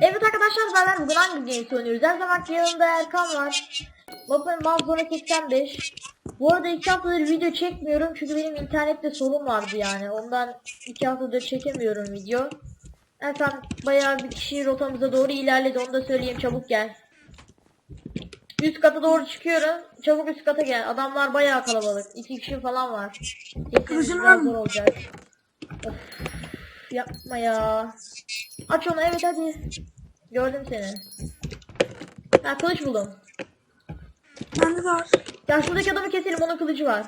Evet arkadaşlar beraber bugün hangi games oynuyoruz? Her zaman yanımda Erkan var. Mapın Manzora 85. Bu arada iki haftadır video çekmiyorum çünkü benim internette sorun vardı yani. Ondan iki haftadır çekemiyorum video. Erkan bayağı bir kişi rotamıza doğru ilerledi onu da söyleyeyim çabuk gel. Üst kata doğru çıkıyorum. Çabuk üst kata gel. Adamlar bayağı kalabalık. İki kişi falan var. Kılıcın var mı? zor olacak. Of, yapma ya. Aç onu evet hadi. Gördüm seni. Ha kılıç buldum. Bende de var. Ya şuradaki adamı keselim onun kılıcı var.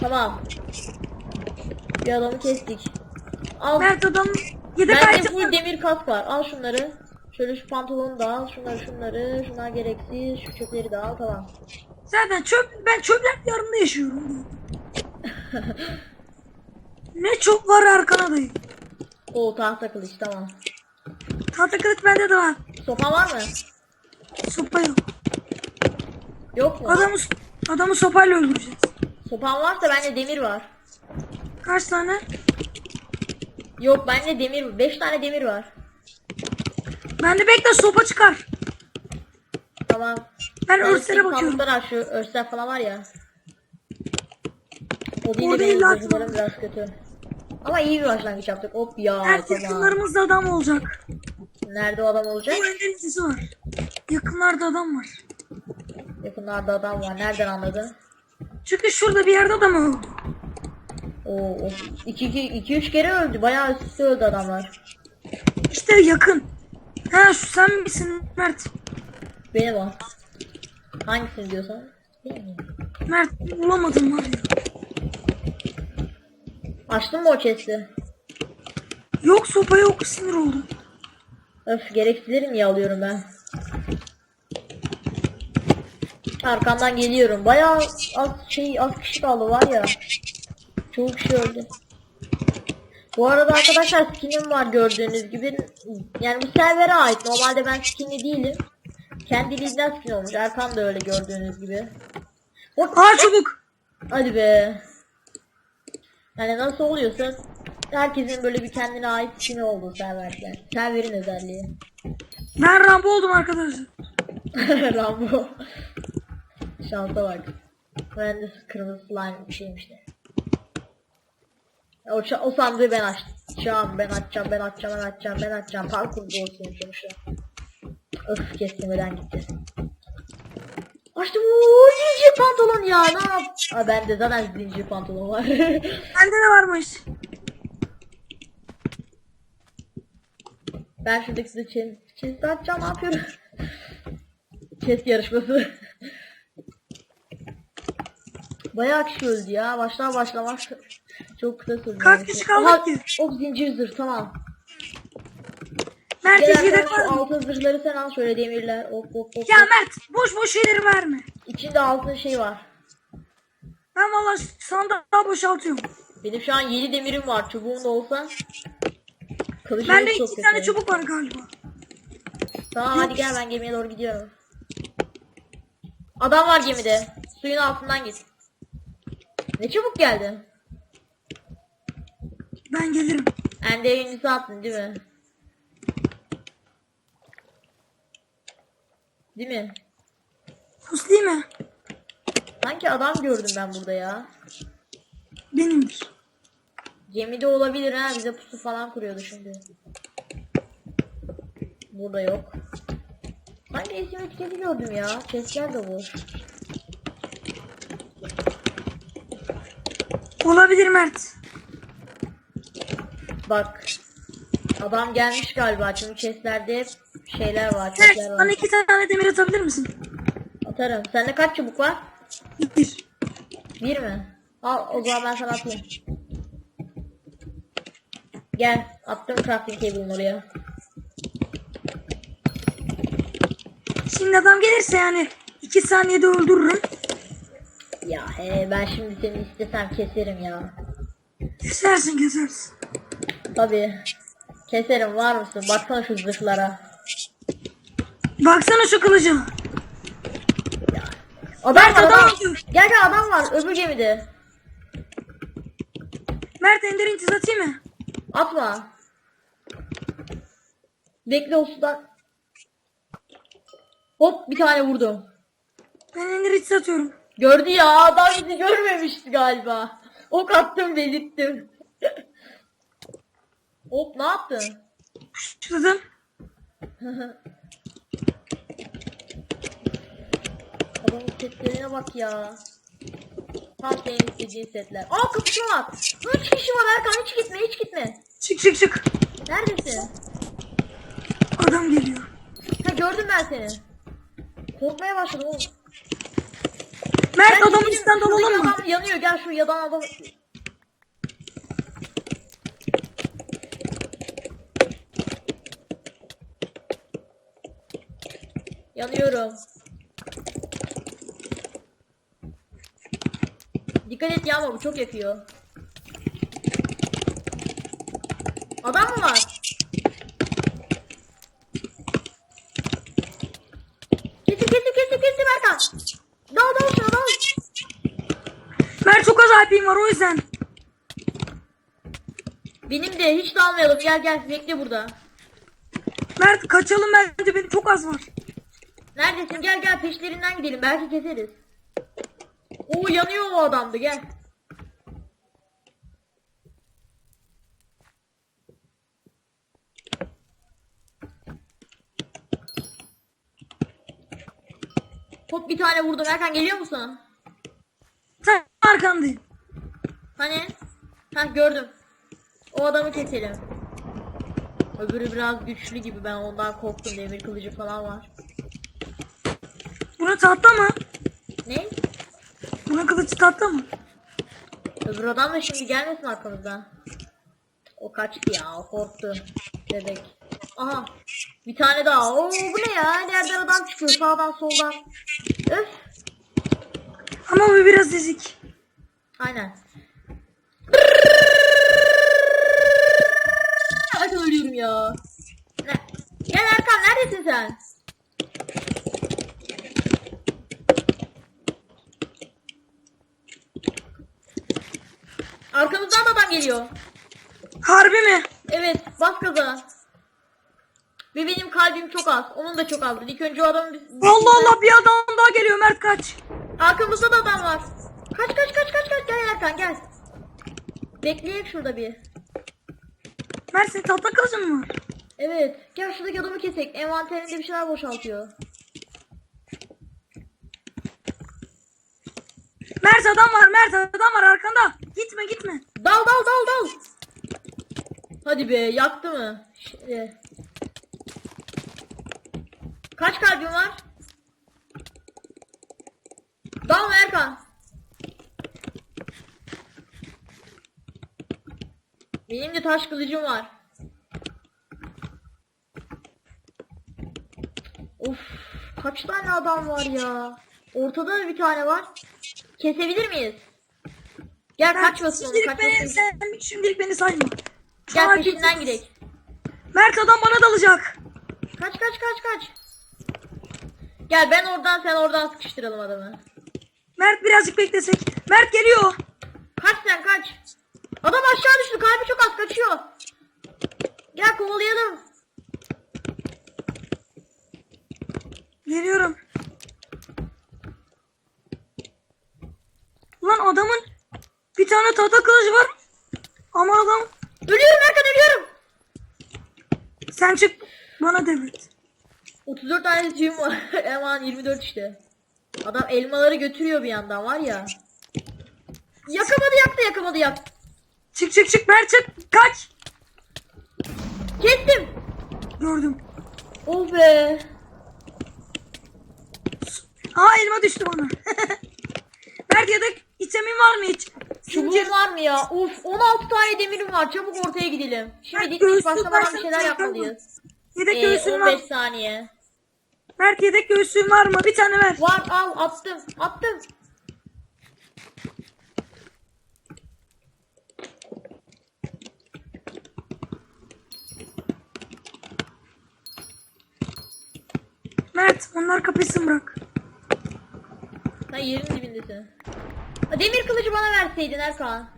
Tamam. Bir adamı kestik. Al. Mert adam yedek Bende full demir kask var. Al şunları. Şöyle şu pantolonu da al. Şunları şunları. Şunlar gereksiz. Şu çöpleri de al. Tamam. Zaten çöp, ben çöpler diyarında yaşıyorum. ne çok var arkana dayı. O tahta kılıç tamam. Tahta kılıç bende de var. Sopa var mı? Sopa yok. Yok mu? Adamı, adamı sopayla öldüreceğiz. Sopan varsa bende demir var. Kaç tane? Yok bende demir. 5 tane demir var. Bende bekle sopa çıkar. Tamam. Ben örslere bakıyorum. Sandıklar şu örsler falan var ya. O değil de Orada benim illa zırhlarım biraz kötü. Ama iyi bir başlangıç yaptık. Hop ya Mert tamam. yakınlarımızda adam olacak. Nerede o adam olacak? Bu önden sesi var. Yakınlarda adam var. Yakınlarda adam var. Nereden anladın? Çünkü şurada bir yerde adam oldu. Oo, 2 3 kere öldü. Bayağı üst üste öldü adamlar. İşte yakın. Ha şu sen misin Mert? Benim o. Hangisini diyorsan? Benim. Mert bulamadım var ya. Açtın mı o chest'i? Yok sopa yok sinir oldu. Öf gereksizleri niye alıyorum ben? Arkamdan geliyorum. Bayağı az şey az kişi kaldı var ya. Çoğu kişi öldü. Bu arada arkadaşlar skinim var gördüğünüz gibi. Yani bu servere ait. Normalde ben skinli değilim. Kendiliğinden skin olmuş. Erkan da öyle gördüğünüz gibi. Hop, Aa çabuk. hadi be. Yani nasıl oluyorsa herkesin böyle bir kendine ait skini olduğu serverler. Serverin özelliği. Ben Rambo oldum arkadaşlar. Rambo. Şansa bak. Mühendis kırmızı slime bir şeymiş de. O, o sandığı ben açacağım, ben açacağım, ben açacağım, ben açacağım, ben açacağım. Parkur olsun sonuçta. Öf kesmeden gitti. Açtım ooo zincir pantolon ya ne yap? Aa bende zaten zincir pantolon var. Bende ne varmış? ben şuradaki size chest, chest açacağım ne yapıyorum? chest yarışması. Bayağı kişi öldü ya. Başlar başlamaz. Çok kısa sürdü. Kaç kişi kaldı ki? Ok zincir zırh tamam. Mert Gel var mı? altın zırhları sen al şöyle demirler. Hop hop hop. Ya hop. Mert boş boş şeyleri verme. İçinde altın şey var. Ben valla sandığı boşaltıyorum. Benim şu an 7 demirim var. Çubuğum da olsa. Kılıcım Bende çok iki kötü. tane çubuk var galiba. Tamam hadi gel ben gemiye doğru gidiyorum. Adam var gemide. Suyun altından git. Ne çabuk geldin. Ben gelirim. Ende yayıncısı attın değil mi? Değil mi? Pus değil mi? Sanki adam gördüm ben burada ya. Benimdir. Gemide olabilir ha bize pusu falan kuruyordu şimdi. Burada yok. Sanki isim etiketi gördüm ya. Chestler de bu. Olabilir Mert. Bak. Adam gelmiş galiba çünkü chestlerde hep şeyler var. Mert Chestler bana var. iki tane demir atabilir misin? Atarım. Sende kaç çubuk var? Bir. Bir mi? Al o zaman ben sana atayım. Gel. Attım crafting table'ın oraya. Şimdi adam gelirse yani iki saniyede öldürürüm. Ya he ben şimdi seni istesem keserim ya. Kesersin kesersin. Tabii. Keserim var mısın? Baksana şu zırhlara. Baksana şu kılıcı. Adam var Mert, adam adam. atıyor. Gel gel adam var öbür gemide. Mert ender intiz atayım mı? Atma. Bekle o sudan. Hop bir tane vurdum. Ben ender intiz atıyorum. Gördü ya adam bizi görmemişti galiba. Ok attım belirttim. Hop ne yaptın? Şuradan. Adamın setlerine bak ya. Tam senin istediğin setler. Aa kapışma var. Üç kişi var Erkan hiç gitme hiç gitme. Çık çık çık. Neredesin? Adam geliyor. Ha gördüm ben seni. Korkmaya başladım oğlum. Mert adamın üstten dalalım mı? Adam yanıyor gel şu yadan adam. Yanıyorum. Dikkat et yağma bu çok yakıyor. Adam mı var? Kesin kesin kesin kesin Erkan. Dal dal şuna dal. Mert çok az IP'm var o yüzden. Benim de hiç dalmayalım gel gel bekle burada. Mert kaçalım bence benim çok az var. Neredesin gel gel peşlerinden gidelim belki keseriz. Oo yanıyor o adamdı gel. Hop bir tane vurdum Erkan geliyor musun? Sen arkandayım. Hani? Hah gördüm. O adamı keselim. Öbürü biraz güçlü gibi ben ondan korktum demir kılıcı falan var. Buna tahta mı? Ne? Buna kılıç tahta mı? Öbür adam da şimdi gelmesin arkamızdan. O kaçtı ya o korktu. Bebek. Aha. Bir tane daha. Oo bu ne ya? Her yerden adam çıkıyor sağdan soldan. Öf. Ama bu biraz ezik. Aynen. Ay ölüyorum ya. Gel Erkan neredesin sen? Arkamızdan da adam geliyor. Harbi mi? Evet bas gaza. Ve benim kalbim çok az. Onun da çok azdı. İlk önce o bir- Allah Allah bir adam daha geliyor Mert kaç. Arkamızda da adam var. Kaç kaç kaç kaç kaç gel Erkan gel. Bekleyelim şurada bir. Mert senin tahta kılıcın mı? Evet. Gel şuradaki adamı kesek. Envanterinde bir şeyler boşaltıyor. Mert adam var Mert adam var arkanda. Gitme gitme. Dal dal dal dal. Hadi be yaktı mı? Şimdi. Kaç kalbin var? Dal mı Erkan? Benim de taş kılıcım var. Of kaç tane adam var ya. Ortada da bir tane var. Kesebilir miyiz? Gel Mert, kaçmasın onu şimdilik beni, kaçmasın. sen şimdilik beni sayma. Gel an peşinden gidelim. Mert adam bana dalacak. Kaç kaç kaç kaç. Gel ben oradan sen oradan sıkıştıralım adamı. Mert birazcık beklesek. Mert geliyor. Kaç sen kaç. Adam aşağı düştü kalbi çok az kaçıyor. Gel kovalayalım. Geliyorum. Ulan adamın bir tane tahta kılıcı var. Ama adam Ölüyorum Erkan ölüyorum. sen çık bana devret. 34 tane tüyüm var. Aman 24 işte. Adam elmaları götürüyor bir yandan var ya. Yakamadı yaktı yakamadı yaktı. Çık çık çık Mert çık. Kaç. Kestim. Gördüm. Oh be. Aa elma düştü bana. Mert yedek itemin var mı hiç? Çubuğum var mı ya? Uf 16 tane demirim var. Çabuk ortaya gidelim. Şimdi göğsünü dik başlamadan bir şeyler sen yapmalıyız. Yedek Ee, göğsün var. 15 saniye. Mert yedek göğsün var mı? Bir tane ver. Var al attım attım. Mert onlar kapısın bırak. Sen yerin dibindesin. Demir kılıcı bana verseydin Erkan.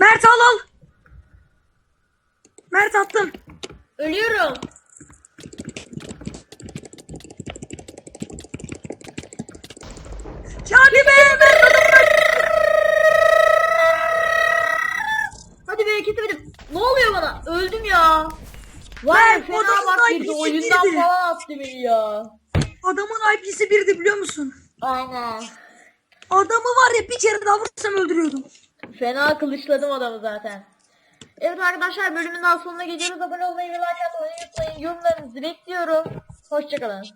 Mert al al. Mert attım. Ölüyorum. Hadi be Mert. Hadi be kesemedim. Ne oluyor bana? Öldüm ya. Ya Ben fena odamın bak IP'si girdi. Oyundan falan attı beni ya. Adamın IP'si birdi biliyor musun? Aynen. Adamı var ya bir kere daha vursam öldürüyordum. Fena kılıçladım adamı zaten. Evet arkadaşlar bölümün daha sonuna geliyoruz. Abone olmayı ve like atmayı unutmayın. Yorumlarınızı bekliyorum. Hoşçakalın.